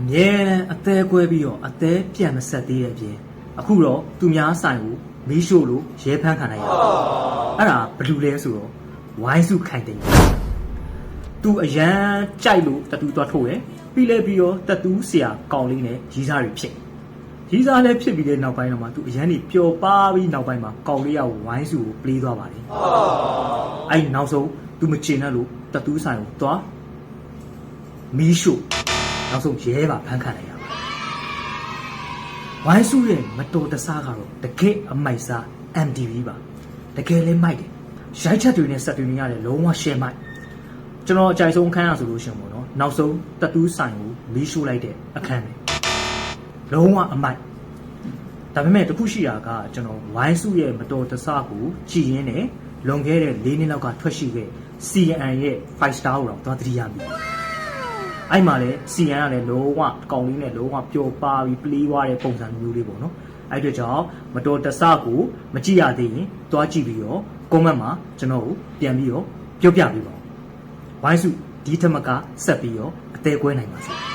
အမြဲတမ်းအသေးကွဲပြီးတော့အသေးပြန်မဆက်သေးတဲ့အပြင်အခုတော့သူများဆိုင်ကိုမီးရှို့လို့ရဲဖမ်းခံလိုက်ရတယ်အဲ့ဒါဘယ်လူလဲဆိုတော့ဝိုင်းစုခိုင်တယ်သူအရန်ကြိုက်လို့တတူသွားထုတ်ရယ်ပြီးလဲပြီးတော့တတူဆရာကောင်းလေးနဲ့ရီးစားတွေဖြစ်ရီးစားလည်းဖြစ်ပြီးတဲ့နောက်ပိုင်းတော့မှသူအရန်ကြီးပျော်ပါပြီးနောက်ပိုင်းမှာကောင်းလေးကဝိုင်းစုကိုပလေးသွားပါတယ်အဲ့ဒီနောက်ဆုံးသူမချင်တဲ့လို့တတူဆိုင်ကိုသွားမီးရှို့ နောက်ဆုံးရဲပါဖမ်းခံလိုက်ရပါတယ်။ဝိုင်းစုရဲ့မတော်တဆကတော့တကယ်အမိုက်စား MTV ပါ။တကယ်လည်းမိုက်တယ်။ရိုက်ချက်တွေနဲ့ဆက်တွေနေရတယ်လုံးဝရှယ်မိုက်။ကျွန်တော်အကြိုက်ဆုံးအခန်းရဆိုလို့ရှိရင်ပေါ့နော်။နောက်ဆုံးတတူးဆိုင်ကိုမီးရှို့လိုက်တဲ့အခန်းပဲ။လုံးဝအမိုက်။ဒါပေမဲ့တခုရှိတာကကျွန်တော်ဝိုင်းစုရဲ့မတော်တဆကိုကြည်ရင်းနဲ့လွန်ခဲ့တဲ့၄နှစ်လောက်ကထွက်ရှိခဲ့ CN ရဲ့5 star ကိုတော့သွားတတိယမိတယ် အဲ့မှာလည်းစီယန်ကလည်းလုံးဝအကောင်လေးနဲ့လုံးဝပျော်ပါပြီးပလီးသွားတဲ့ပုံစံမျိုးလေးပေါ့နော်အဲ့အတွက်ကြောင့်မတော်တဆကိုမကြည့်ရသေးရင်တွားကြည့်ပြီးတော့ကွန်မန့်မှာကျွန်တော်ကိုပြန်ပြီးတော့ပြောပြပေးပါဦးဝိုင်းစုဒီထက်မကဆက်ပြီးတော့အသေးကွဲနိုင်ပါစေ